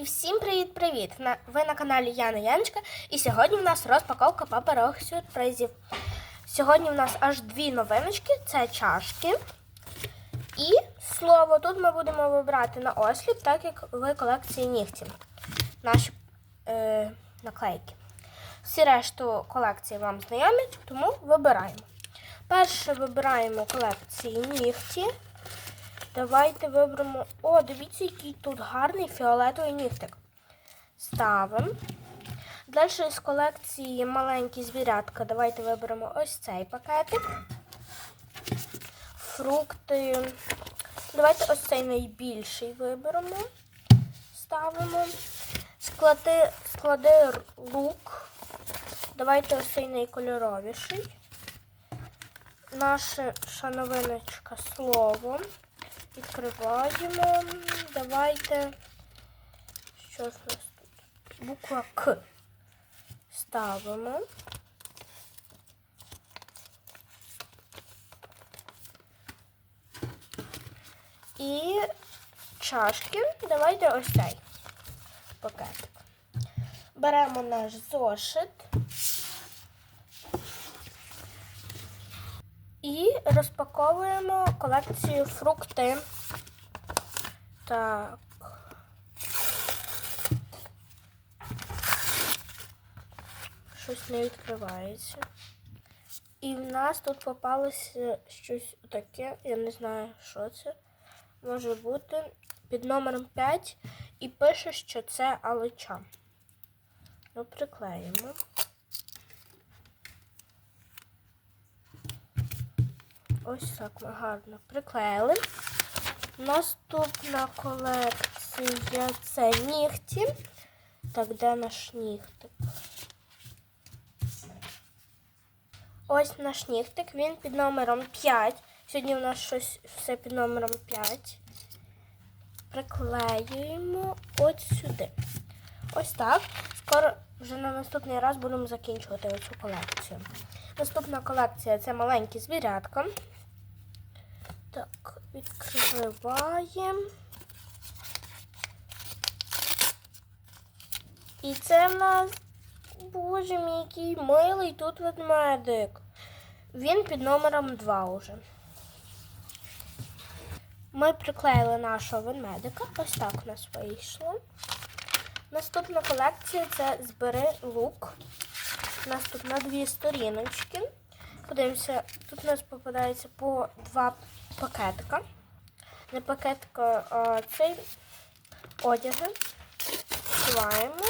І всім привіт-привіт! Ви на каналі Яна Яночка, і сьогодні в нас розпаковка паперових сюрпризів. Сьогодні в нас аж дві новиночки: це чашки і слово. Тут ми будемо вибирати на осліп, так як в колекції нігтів. Наші е, наклейки. Всі решту колекції вам знайомі, тому вибираємо. Перше вибираємо колекції нігті. Давайте виберемо. О, дивіться, який тут гарний фіолетовий нігтик. Ставимо. Далі з колекції маленькі звірятка. Давайте виберемо ось цей пакетик. Фрукти. Давайте ось цей найбільший виберемо. Ставимо. Склади, склади лук. Давайте ось цей найкольоровіший. Наша шановиночка слово. Відкриваємо. Давайте. Що у нас тут? Буква К. Ставимо. І чашки. Давайте ось цей пакетик. Беремо наш зошит. І розпаковуємо колекцію фрукти. Так. Щось не відкривається. І в нас тут попалося щось таке, я не знаю, що це може бути. Під номером 5 і пише, що це алича. Ну, приклеїмо. Ось так ми гарно приклеїли. Наступна колекція це нігті. Так, де наш нігтик? Ось наш нігтик, він під номером 5. Сьогодні у нас щось все під номером 5. Приклеюємо ось сюди. Ось так. Скоро вже на наступний раз будемо закінчувати оцю колекцію. Наступна колекція це маленькі звірятка. Так, відкриваємо. І це в нас, боже мій, який милий тут ведмедик. Він під номером 2 уже. Ми приклеїли нашого ведмедика. Ось так у нас вийшло. Наступна колекція це збери лук. У нас тут на дві сторіночки. Подивимося, тут у нас попадається по два пакетика. Не пакетика, а цей одяги. Відкриваємо.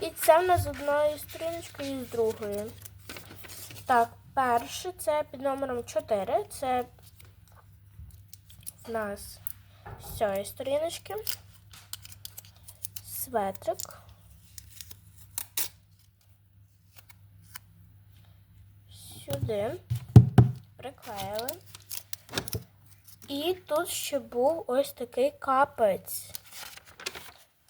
І це в нас з одної сторіночки і з другої. Так, перше це під номером 4. Це в нас з цієї сторіночки. Светрик. Сюди приклеїли. І тут ще був ось такий капець.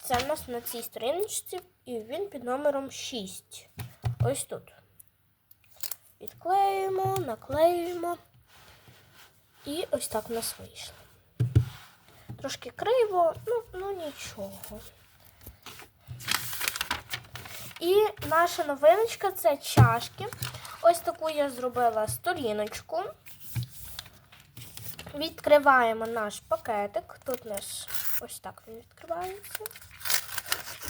Це в нас на цій сторіночці, і він під номером 6. Ось тут. Відклеюємо, наклеюємо. І ось так в нас вийшло. Трошки криво, ну, ну нічого. І наша новиночка це чашки. Ось таку я зробила сторіночку. Відкриваємо наш пакетик. Тут у нас ось так він відкривається.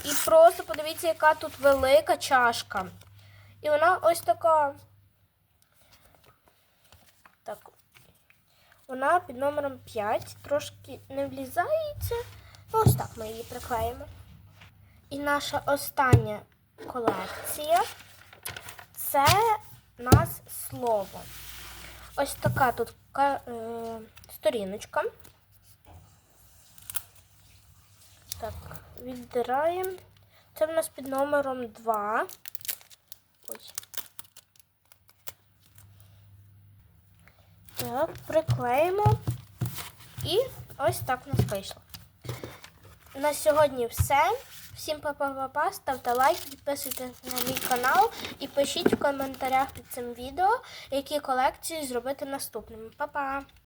І просто подивіться, яка тут велика чашка. І вона ось така. Так. Вона під номером 5. Трошки не влізається. Ну, ось так ми її приклеїмо. І наша остання колекція це нас слово. Ось така тут е, сторіночка. Так, віддираємо. Це в нас під номером 2. Ось. Так, приклеїмо. І ось так у нас вийшло. На сьогодні все. Всім па-па-па-па, ставте лайк, підписуйтесь на мій канал і пишіть в коментарях під цим відео, які колекції зробити наступними. Па-па!